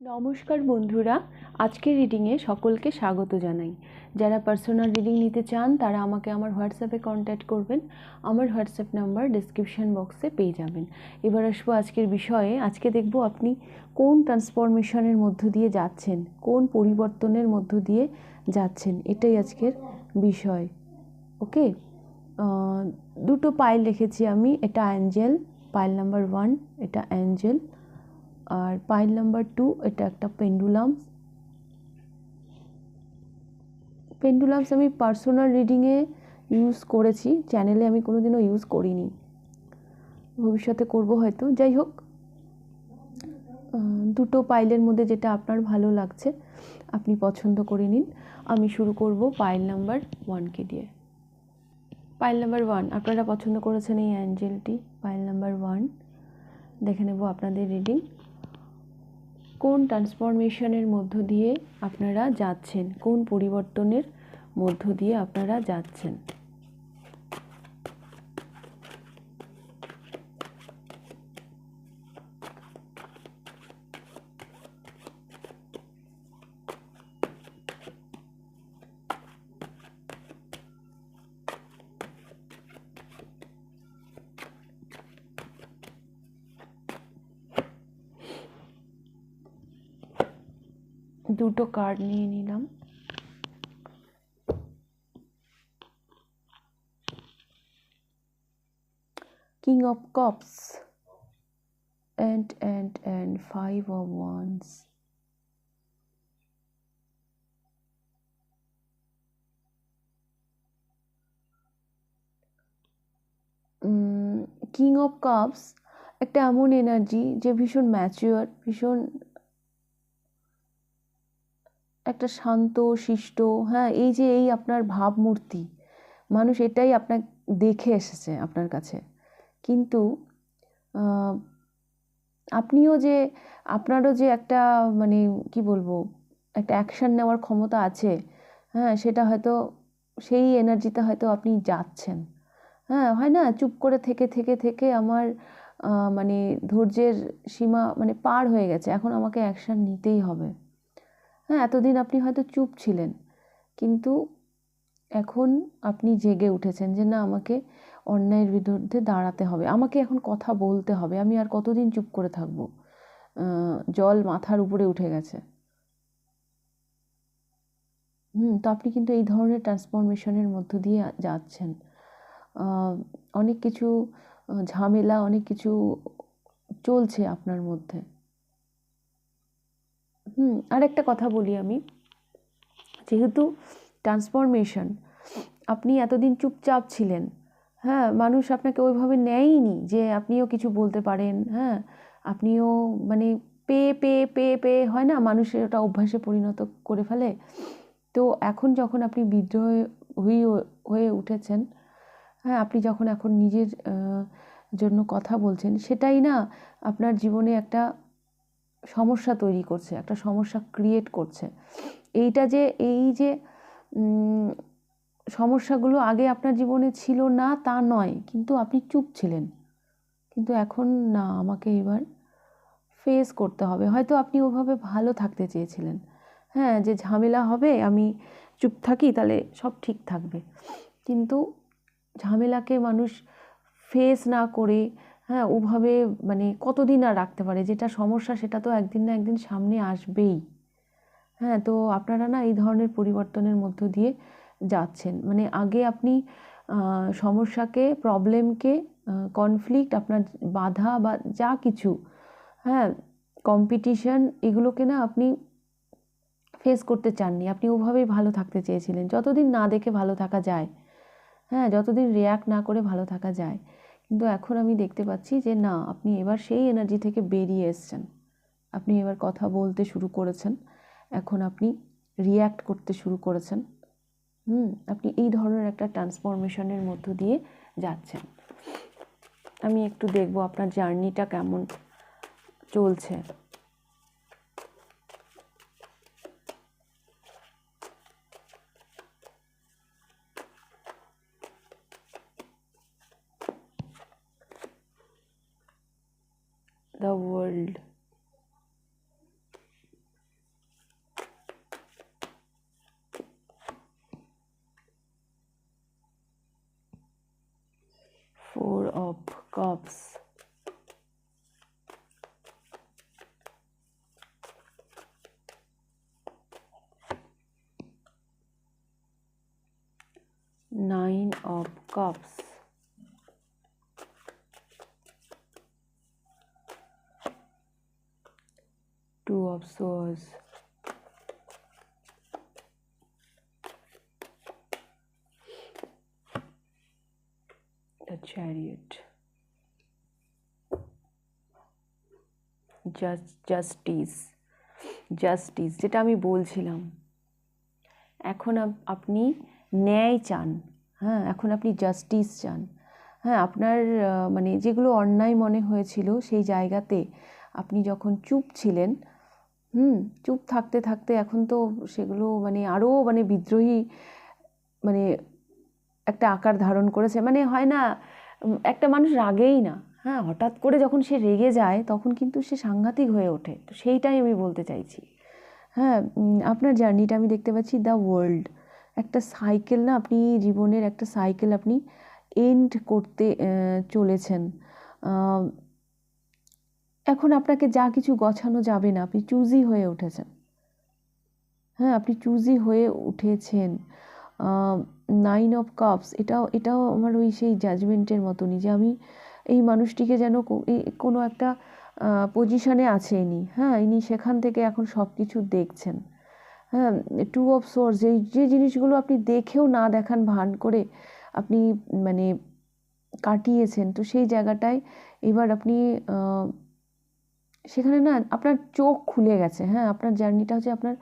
নমস্কার বন্ধুরা, আজকের রিডিংয়ে সকলকে স্বাগত জানাই। যারা পার্সোনাল রিডিং নিতে চান, তারা আমাকে আমার হোয়াটসঅ্যাপে কন্ট্যাক্ট করবেন। আমার হোয়াটসঅ্যাপ নাম্বার ডিসক্রিপশন বক্সে পেয়ে যাবেন। এবার আসব আজকের বিষয়ে। আজকে দেখব আপনি কোন ট্রান্সফরমেশনের মধ্য দিয়ে যাচ্ছেন, কোন পরিবর্তনের মধ্য দিয়ে যাচ্ছেন, এটাই আজকের বিষয়। ওকে দুটো পাইল রেখেছি আমি। এটা অ্যাঞ্জেল পাইল নাম্বার ওয়ান এটা অ্যাঞ্জেল আর পাইল নাম্বার টু, এটা একটা পেন্ডুলাম। পেন্ডুলামস আমি পার্সোনাল রিডিংয়ে ইউজ করেছি, চ্যানেলে আমি কোনো দিনও ইউজ করিনি। ভবিষ্যতে করব হয়তো, যাই হোক। দুটো পাইলের মধ্যে যেটা আপনার ভালো লাগছে, আপনি পছন্দ করে নিন। আমি শুরু করব পাইল নাম্বার ওয়ানকে দিয়ে। পাইল নাম্বার ওয়ান, আপনারা পছন্দ করেছেন এই অ্যাঞ্জেলটি, পাইল নাম্বার ওয়ান। দেখে নেব আপনাদের রিডিং। কোন ট্রান্সফরমেশনের মধ্য দিয়ে আপনারা যাচ্ছেন? কোন পরিবর্তনের মধ্য দিয়ে আপনারা যাচ্ছেন? দুটো কার্ড নিয়ে নিলাম। King of cups and and and five of wands. King of cups একটা এমন এনার্জি যে ভীষণ ম্যাচিওর ভীষণ একটা শান্ত, শিষ্ট হ্যাঁ এই যে এই আপনার ভাবমূর্তি, মানুষ এটাই আপনার দেখে এসেছে আপনার কাছে। কিন্তু আপনিও যে, আপনারও যে একটা মানে কি বলব, একটা অ্যাকশান নেওয়ার ক্ষমতা আছে হ্যাঁ সেটা হয়তো, সেই এনার্জিতে হয়তো আপনি যাচ্ছেন। হ্যাঁ হয় না? চুপ করে থেকে থেকে থেকে আমার মানে ধৈর্যের সীমা মানে পার হয়ে গেছে। এখন আমাকে অ্যাকশান নিতেই হবে। হ্যাঁ এতদিন আপনি হয়তো চুপ ছিলেন। কিন্তু এখন আপনি জেগে উঠেছেন যে না, আমাকে অন্যায়ের বিরুদ্ধে দাঁড়াতে হবে। আমাকে এখন কথা বলতে হবে। আমি আর কতদিন চুপ করে থাকব? জল মাথার উপরে উঠে গেছে। হুম, তো আপনি কিন্তু এই ধরনের ট্রান্সফরমেশনের মধ্য দিয়ে যাচ্ছেন। অনেক কিছু, ঝামেলা, অনেক কিছু চলছে আপনার মধ্যে। হুম আর একটা কথা বলি আমি। যেহেতু ট্রান্সফরমেশন আপনি এতদিন চুপচাপ ছিলেন হ্যাঁ মানুষ আপনাকে ওইভাবে নেয়নি যে আপনিও কিছু বলতে পারেন হ্যাঁ আপনিও মানে পেয়ে পেয়ে পেয়ে পেয়ে, হয় না? মানুষের ওটা অভ্যাসে পরিণত করে ফেলে। তো এখন যখন আপনি বিদ্রোহ হয়ে হয়ে উঠেছেন হ্যাঁ আপনি যখন এখন নিজের জন্য কথা বলছেন, সেটাই না আপনার জীবনে একটা সমস্যা তৈরি করছে, একটা সমস্যা ক্রিয়েট করছে। এইটা যে, এই যে সমস্যাগুলো আগে আপনার জীবনে ছিল না, তা নয়, কিন্তু আপনি চুপ ছিলেন। কিন্তু এখন না, আমাকে এবার ফেস করতে হবে। হয়তো আপনি ওভাবে ভালো থাকতে চেয়েছিলেন। হ্যাঁ যে ঝামেলা হবে, আমি চুপ থাকি, তাহলে সব ঠিক থাকবে। কিন্তু ঝামেলাকে মানুষ ফেস না করে হ্যাঁ ওভাবে মানে কতদিন আর রাখতে পারে? যেটা সমস্যা সেটা তো একদিন না একদিন সামনে আসবেই। হ্যাঁ তো আপনারা না এই ধরনের পরিবর্তনের মধ্য দিয়ে যাচ্ছেন। মানে আগে আপনি সমস্যাকে প্রবলেমকে কনফ্লিক্ট আপনার বাধা বা যা কিছু হ্যাঁ কম্পিটিশন এগুলোকে না আপনি ফেস করতে চাননি। আপনি ওভাবেই ভালো থাকতে চেয়েছিলেন। যতদিন না দেখে ভালো থাকা যায় হ্যাঁ যতদিন রিয়াক্ট না করে ভালো থাকা যায় কিন্তু এখন আমি দেখতে পাচ্ছি যে না, আপনি এবার সেই এনার্জি থেকে বেরিয়ে এসছেন। আপনি এবার কথা বলতে শুরু করেছেন। এখন আপনি রিয়্যাক্ট করতে শুরু করেছেন। হুম, আপনি এই ধরনের একটা ট্রান্সফরমেশনের মধ্য দিয়ে যাচ্ছেন। আমি একটু দেখব আপনার জার্নিটা কেমন চলছে। Four of Cups. Justice justice যেটা আমি বলছিলাম। এখন আপ- আপনি ন্যায় চান হ্যাঁ এখন আপনি জাস্টিস চান। হ্যাঁ আপনার মানে যেগুলো অন্যায় মনে হয়েছিল সেই জায়গাতে আপনি যখন চুপ ছিলেন, হুম, চুপ থাকতে থাকতে এখন তো সেগুলো মানে আরও মানে বিদ্রোহী মানে একটা আকার ধারণ করেছে। মানে হয় না একটা মানুষ রাগেই না। হ্যাঁ হঠাৎ করে যখন সে রেগে যায়, তখন কিন্তু সে সাংঘাতিক হয়ে ওঠে। তো সেইটাই আমি বলতে চাইছি। হ্যাঁ আপনার জার্নিটা আমি দেখতে পাচ্ছি দ্য ওয়ার্ল্ড। একটা সাইকেল না, আপনি জীবনের একটা সাইকেল আপনি এন্ড করতে চলেছেন। এখন আপনাকে যা কিছু গছানো যাবে না, আপনি চুজি হয়ে উঠেছেন। হ্যাঁ আপনি চুজি হয়ে উঠেছেন। নাইন অফ কাপস এটাও এটাও আমার ওই সেই জাজমেন্টের মতনই যে আমি এই মানুষটিকে যেন এই কোনো একটা পজিশানে আছে ইনি হ্যাঁ ইনি সেখান থেকে এখন সব কিছু দেখছেন। হ্যাঁ টু অফ সোর্স যেই যে জিনিসগুলো আপনি দেখেও না দেখান, ভান করে আপনি মানে কাটিয়েছেন, তো সেই জায়গাটায় এবার আপনি সেখানে না আপনার চোখ খুলে গেছে। হ্যাঁ আপনার জার্নিটা হচ্ছে আপনার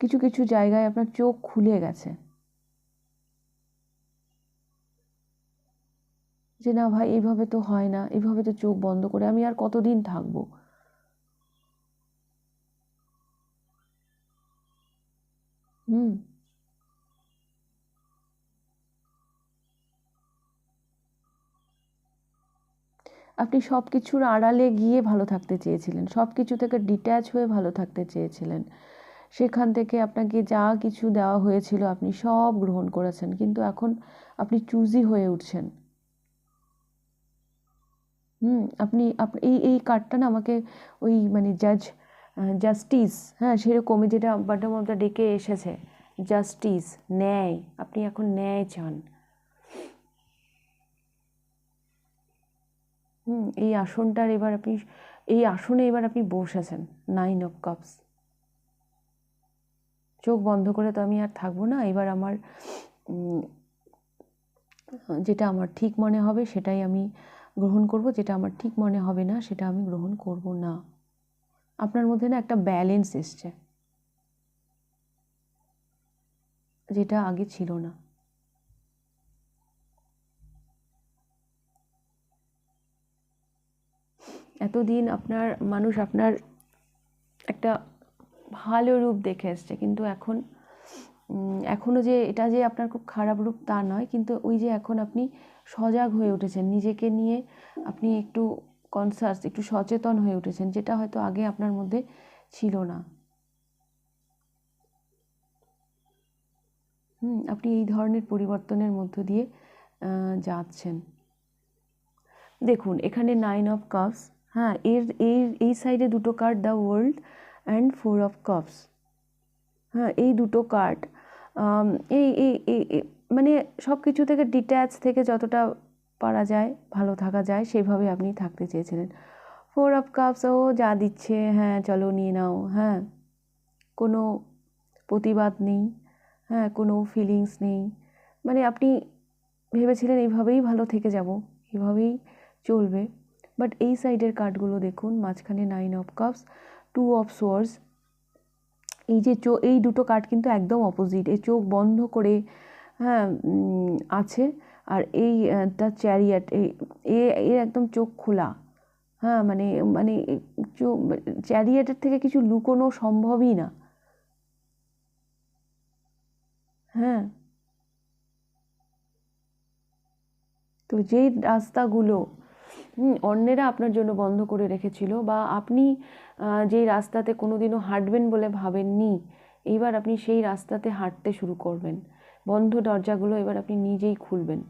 কিছু কিছু জায়গায় আপনার চোখ খুলে গেছে। যে, না ভাই, এইভাবে তো হয় না, এইভাবে তো চোখ বন্ধ করে আমি আর কতদিন থাকব? হুম। আপনি সব কিছুর আড়ালে গিয়ে ভালো থাকতে চেয়েছিলেন সব কিছু থেকে ডিট্যাচ হয়ে ভালো থাকতে চেয়েছিলেন। সেখান থেকে আপনাকে যা কিছু দেওয়া হয়েছিল আপনি সব গ্রহণ করেছেন, কিন্তু এখন আপনি চুজি হয়ে উঠছেন। হুম, আপনি এই এই কার্ডটা না আমাকে ওই মানে জাজ জাস্টিস হ্যাঁ সেরকমই যেটা বটম অফ দ্য ডেকে এসেছে জাস্টিস ন্যায়, আপনি এখন ন্যায় চান। হুম, এই আসনটার এবার আপনি, এই আসনে এবার আপনি বসেছেন নাইন অফ কাপস চোখ বন্ধ করে তো আমি আর থাকব না, এবার আমার যেটা আমার ঠিক মনে হবে সেটাই আমি গ্রহণ করব যেটা আমার ঠিক মনে হবে না সেটা আমি গ্রহণ করব না। আপনার মধ্যে না একটা ব্যালেন্স এসছে। যেটা আগে ছিল না। এতদিন আপনার মানুষ আপনার একটা ভালো রূপ দেখে এসছে কিন্তু এখন উম, এখনও যে এটা যে আপনার খুব খারাপ রূপ তা নয় কিন্তু ওই যে এখন আপনি সজাগ হয়ে উঠেছেন। নিজেকে নিয়ে আপনি একটু কনসাস একটু সচেতন হয়ে উঠেছেন, যেটা হয়তো আগে আপনার মধ্যে ছিল না। হুম, আপনি এই ধরনের পরিবর্তনের মধ্য দিয়ে যাচ্ছেন। দেখুন, এখানে নাইন অফ কাপস হ্যাঁ এর এর, এই সাইডে দুটো card the world and four of cups হ্যাঁ এই দুটো কার্ড এই এই, এই- এই- মানে সব কিছু থেকে ডিট্যাচ থেকে যতটা পারা যায়, ভালো থাকা যায়, সেভাবে আপনি থাকতে চেয়েছিলেন। ফোর অফ কাপসও যা দিচ্ছে হ্যাঁ চলো নিয়ে নাও হ্যাঁ। কোনো প্রতিবাদ নেই হ্যাঁ কোনো ফিলিংস নেই। মানে আপনি ভেবেছিলেন, এইভাবেই ভালো থেকে যাব, এভাবেই চলবে। বাট এই সাইডের কার্ডগুলো দেখুন, মাঝখানে nine of cups two of swords এই যে চো, এই দুটো কার্ড কিন্তু একদম অপোজিট এই চোখ বন্ধ করে হ্যাঁ আছে। আর এই দ্য চ্যারিয়াট এ, এর একদম চোখ খোলা। হ্যাঁ মানে মানে চ্যারিয়াটের থেকে কিছু লুকোনো সম্ভবই না। হ্যাঁ। তো যেই রাস্তাগুলো অন্যেরা আপনার জন্য বন্ধ করে রেখেছিল বা আপনি যেই রাস্তাতে কোনোদিনও হাঁটবেন বলে ভাবেননি, এইবার আপনি সেই রাস্তাতে হাঁটতে শুরু করবেন। বন্ধ দরজাগুলো এবার আপনি নিজেই খুলবেন।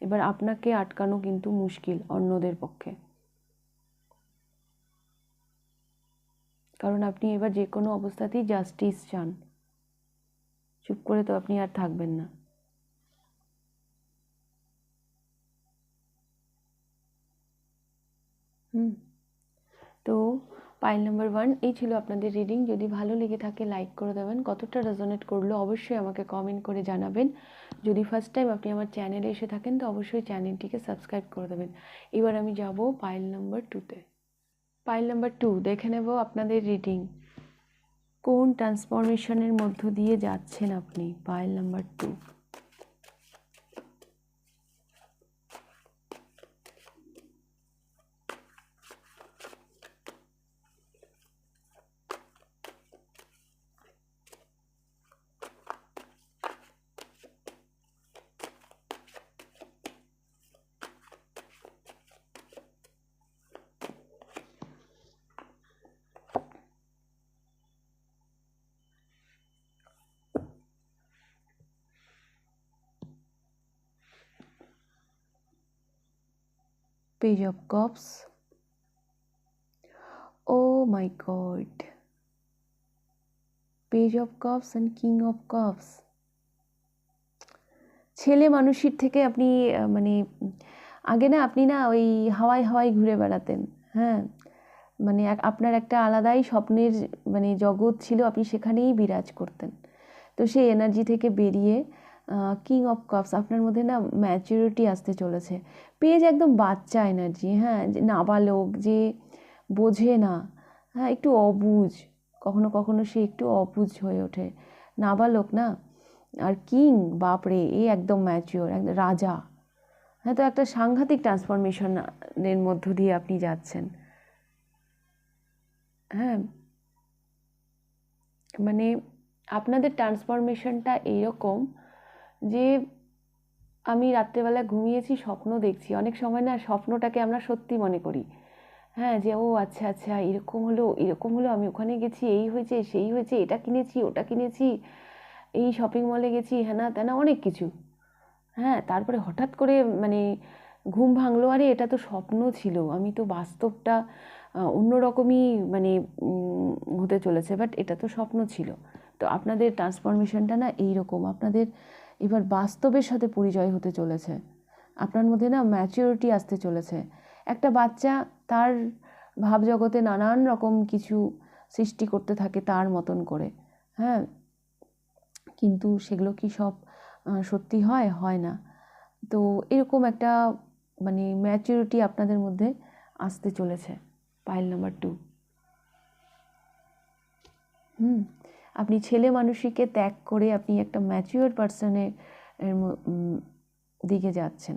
এবার আপনাকে আটকানো কিন্তু মুশকিল অন্যদের পক্ষে। কারণ আপনি এবার যে কোনো অবস্থাতেই জাস্টিস চান। চুপ করে তো আপনি আর থাকবেন না। হুম। তো পাইল নাম্বার ওয়ান এই ছিল আপনাদের রিডিং যদি ভালো লেগে থাকে লাইক করে দেবেন। কতটা রেজোনেট করল, অবশ্যই আমাকে কমেন্ট করে জানাবেন। যদি ফার্স্ট টাইম আপনি আমার চ্যানেলে এসে থাকেন, তো অবশ্যই চ্যানেলটিকে সাবস্ক্রাইব করে দেবেন। এবার আমি যাব পাইল নাম্বার টুতে পাইল নাম্বার টু দেখে নেব আপনাদের রিডিং কোন ট্রান্সফরমেশনের মধ্য দিয়ে যাচ্ছেন আপনি? Pile number two page of cups. Oh my god. Page of cups and king of cups. ছেলে মানুষের থেকে আপনি মানে আগে না আপনি না ওই হাওয়ায় হাওয়ায় ঘুরে বেড়াতেন হ্যাঁ? মানে আপনার একটা আলাদাই স্বপ্নের মানে জগৎ ছিল, আপনি সেখানেই বিরাজ করতেন। তো সেই এনার্জি থেকে বেরিয়ে কিং অফ কাপস আপনার মধ্যে না ম্যাচুরিটি আসতে চলেছে। পেজ একদম বাচ্চা এনার্জি হ্যাঁ যে নাবালক, যে বোঝে না হ্যাঁ একটু অবুঝ কখনো কখনো সে একটু অবুঝ হয়ে ওঠে। নাবালক না, আর কিং বাপরে, এ একদম ম্যাচিওর একদম রাজা। হ্যাঁ তো একটা সাংঘাতিক ট্রান্সফরমেশনের মধ্য দিয়ে আপনি যাচ্ছেন। হ্যাঁ মানে আপনাদের ট্রান্সফরমেশনটা এইরকম যে আমি রাত্রেবেলা ঘুমিয়েছি, স্বপ্ন দেখছি। অনেক সময় না স্বপ্নটাকে আমরা সত্যি মনে করি। হ্যাঁ যে, ও আচ্ছা আচ্ছা এরকম হলো এরকম হলো, আমি ওখানে গেছি, এই হয়েছে, সেই হয়েছে, এটা কিনেছি, ওটা কিনেছি, এই শপিং মলে গেছি হ্যানা ত্যানা অনেক কিছু। হ্যাঁ তারপরে হঠাৎ করে মানে ঘুম ভাঙলো। আরে, এটা তো স্বপ্ন ছিল। আমি তো বাস্তবটা অন্যরকমই মানে হতে চলেছে, বাট এটা তো স্বপ্ন ছিল। তো আপনাদের ট্রান্সফরমেশনটা না এইরকম। আপনাদের এবার বাস্তবের সাথে পরিচয় হতে চলেছে। আপনার মধ্যে না ম্যাচিউরিটি আসতে চলেছে। একটা বাচ্চা তার ভাবজগতে নানান রকম কিছু সৃষ্টি করতে থাকে তার মতন করে। হ্যাঁ? কিন্তু সেগুলো কি সব সত্যি হয়? হয় না। তো এরকম একটা মানে ম্যাচিউরিটি আপনাদের মধ্যে আসতে চলেছে। Pile number two hmm? আপনি ছেলে মানুষীকে ত্যাগ করে আপনি একটা ম্যাচিওর পার্সনের দিকে যাচ্ছেন।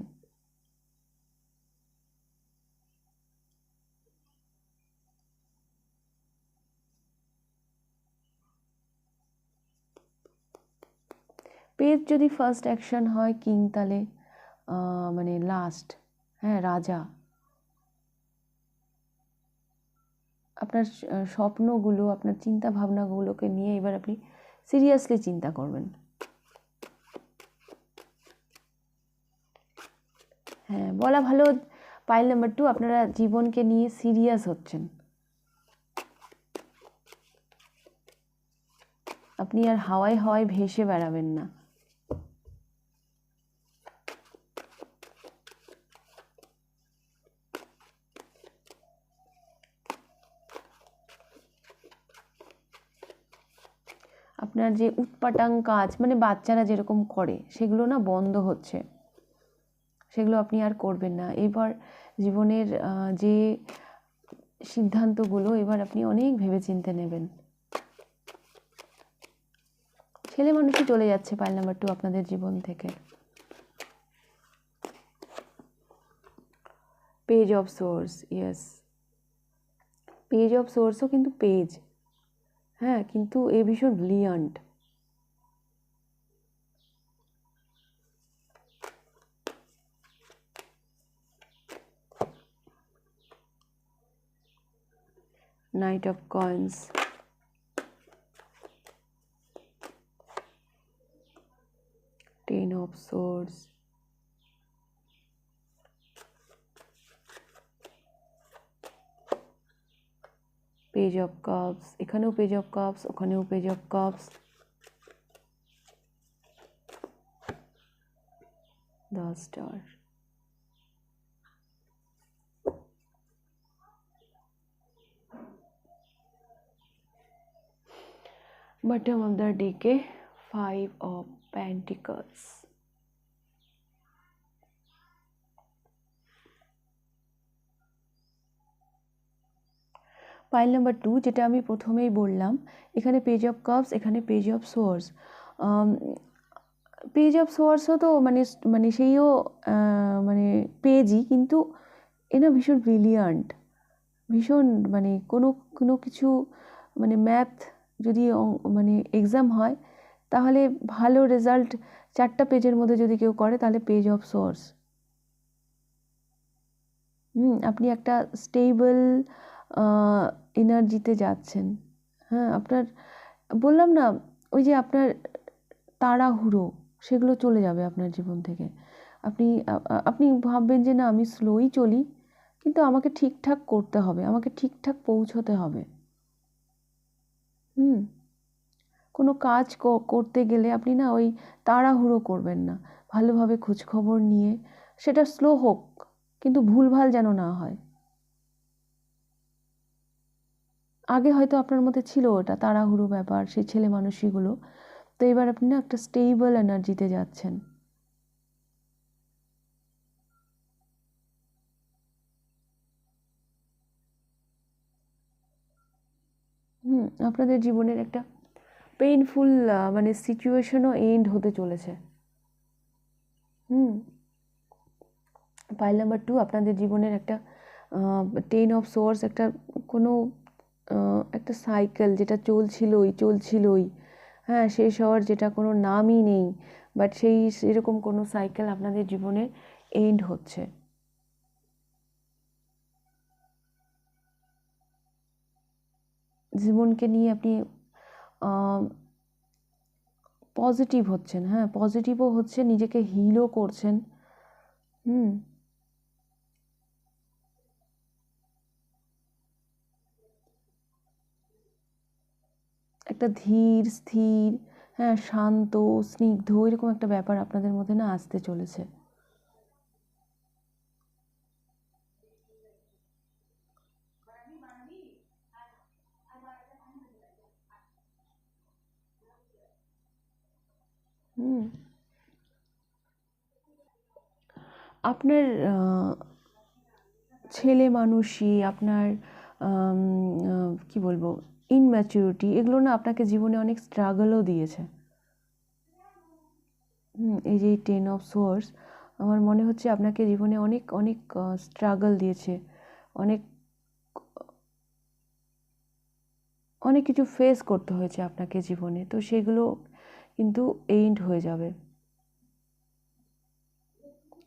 পেজ যদি ফার্স্ট অ্যাকশন হয় কিং তালে মানে লাস্ট হ্যাঁ রাজা। আপনার স্বপ্নগুলো, আপনার চিন্তা ভাবনাগুলোকে নিয়ে এবার আপনি সিরিয়াসলি চিন্তা করবেন। হ্যাঁ বলা ভালো, পাইল নাম্বার টু আপনারা জীবনকে নিয়ে সিরিয়াস হচ্ছেন। আপনি আর হাওয়ায় হাওয়ায় ভেসে বেড়াবেন না। আপনার যে উৎপাটাং কাজ মানে বাচ্চারা যেরকম করে, সেগুলো না বন্ধ হচ্ছে। সেগুলো আপনি আর করবেন না। এবার জীবনের যে সিদ্ধান্তগুলো, এবার আপনি অনেক ভেবে চিনতে নেবেন। ছেলে মানুষই চলে যাচ্ছে পাইল নাম্বার টু আপনাদের জীবন থেকে। Page of swords yes page of সোর্সও কিন্তু পেজ হ্যাঁ কিন্তু এ ভীষণ brilliant knight of coins ten of swords page of cups এখানেও পেজ অফ কাপস ওখানেও page of cups the star bottom of the decay, five of pentacles. Pile number two যেটা আমি প্রথমেই বললাম, এখানে পেজ অফ কাপস এখানে page of swords page of সোর্সও তো মানে মানে সেইও মানে পেজই কিন্তু এনা ভীষণ ব্রিলিয়ান্ট ভীষণ মানে কোনো কোনো কিছু মানে ম্যাথ যদি মানে এক্সাম হয়, তাহলে ভালো রেজাল্ট চারটা পেজের মধ্যে যদি কেউ করে, তাহলে পেজ অফ সোর্স হুম, আপনি একটা স্টেবল এনার্জিতে যাচ্ছেন। হ্যাঁ আপনার, বললাম না, ওই যে আপনার তাড়াহুড়ো, সেগুলো চলে যাবে আপনার জীবন থেকে। আপনি আপনি ভাববেন যে না, আমি স্লোই চলি, কিন্তু আমাকে ঠিকঠাক করতে হবে, আমাকে ঠিকঠাক পৌঁছতে হবে। হুম, কোনো কাজ করতে গেলে আপনি না, ওই তাড়াহুড়ো করবেন না। ভালোভাবে খোঁজখবর নিয়ে, সেটা স্লো হোক, কিন্তু ভুলভাল যেন না হয়। আগে হয়তো আপনার মধ্যে ছিল ওটা, তাড়াহুড়ো ব্যাপার, সেই ছেলে মানুষইগুলো তো এবার আপনি না একটা স্টেবল এনার্জিতে যাচ্ছেন। হুম, আপনাদের জীবনের একটা পেইনফুল মানে সিচুয়েশনও এন্ড হতে চলেছে। হুম। পাইল নাম্বার টু আপনাদের জীবনের একটা টেন অফ সোর্স একটা কোনো একটা সাইকেল যেটা চলছিলই চলছিলই। হ্যাঁ শেষ হওয়ার যেটা কোনো নামই নেই বাট সেই সেরকম কোনো সাইকেল আপনাদের জীবনে এন্ড হচ্ছে। জীবনকে নিয়ে আপনি পজিটিভ হচ্ছেন হ্যাঁ পজিটিভও হচ্ছে, নিজেকে হিলও করছেন। হুম। একটা ধীর, স্থির হ্যাঁ শান্ত, স্নিগ্ধ, এরকম একটা ব্যাপার আপনাদের মধ্যে না আসতে চলেছে। হুম। আপনার ছেলে মানুষই, আপনার কি বলব? ইনম্যাচুরিটি এগুলো না আপনাকে জীবনে অনেক স্ট্রাগলও দিয়েছে। এই যে টেন অফ সোর্স আমার মনে হচ্ছে আপনাকে জীবনে অনেক অনেক স্ট্রাগল দিয়েছে। অনেক অনেক কিছু ফেস করতে হয়েছে আপনাকে জীবনে, তো সেগুলো কিন্তু এইন্ড হয়ে যাবে।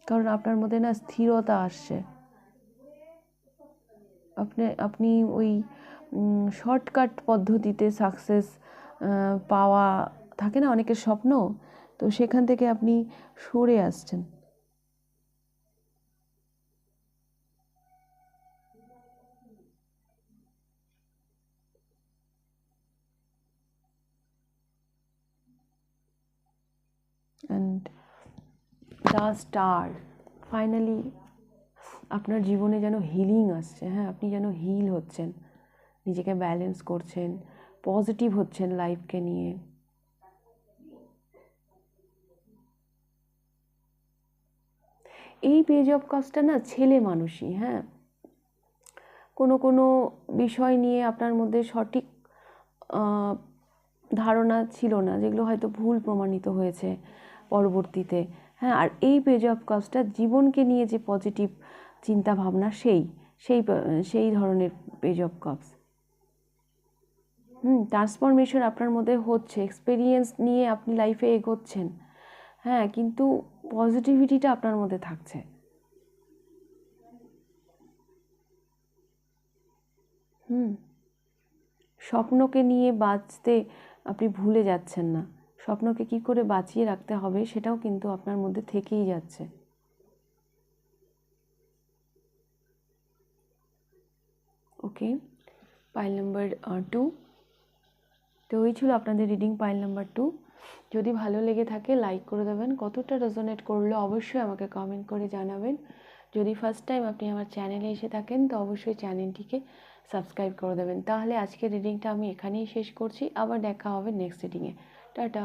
কারণ আপনার মধ্যে না স্থিরতা আসছে। আপনি আপনি ওই শর্টকাট পদ্ধতিতে সাকসেস পাওয়া থাকে না অনেকের স্বপ্ন, তো সেখান থেকে আপনি সরে আসছেন। অ্যান্ড দ্য স্টার ফাইনালি আপনার জীবনে যেন হিলিং আসছে হ্যাঁ আপনি যেন হিল হচ্ছেন। নিজেকে ব্যালেন্স করছেন পজিটিভ হচ্ছেন লাইফকে নিয়ে। এই পেজ অফ কাজটা না ছেলে মানুষই হ্যাঁ? কোনো কোনো বিষয় নিয়ে আপনার মধ্যে সঠিক ধারণা ছিল না, যেগুলো হয়তো ভুল প্রমাণিত হয়েছে পরবর্তীতে। হ্যাঁ আর এই পেজ অফ কাজটা জীবনকে নিয়ে যে পজিটিভ চিন্তা ভাবনা সেই সেই সেই ধরনের page of cups hmm transformation আপনার মধ্যে হচ্ছে এক্সপিরিয়েন্স নিয়ে আপনি লাইফে এগোচ্ছেন। হ্যাঁ কিন্তু পজিটিভিটিটা আপনার মধ্যে থাকছে। হুম, স্বপ্নকে নিয়ে বাঁচতে আপনি ভুলে যাচ্ছেন না। স্বপ্নকে কি করে বাঁচিয়ে রাখতে হবে সেটাও কিন্তু আপনার মধ্যে থেকেই যাচ্ছে। ওকে পাইল নাম্বার টু তো ওই ছিল আপনাদের রিডিং পাইল নাম্বার টু যদি ভালো লেগে থাকে লাইক করে দেবেন। কতটা রেজোনেট করল অবশ্যই আমাকে কমেন্ট করে জানাবেন। যদি ফার্স্ট টাইম আপনি আমার চ্যানেলে এসে থাকেন, তো অবশ্যই চ্যানেলটিকে সাবস্ক্রাইব করে দেবেন। তাহলে আজকের রিডিংটা আমি এখানেই শেষ করছি। আবার দেখা হবে নেক্সট রিডিংয়ে টাটা!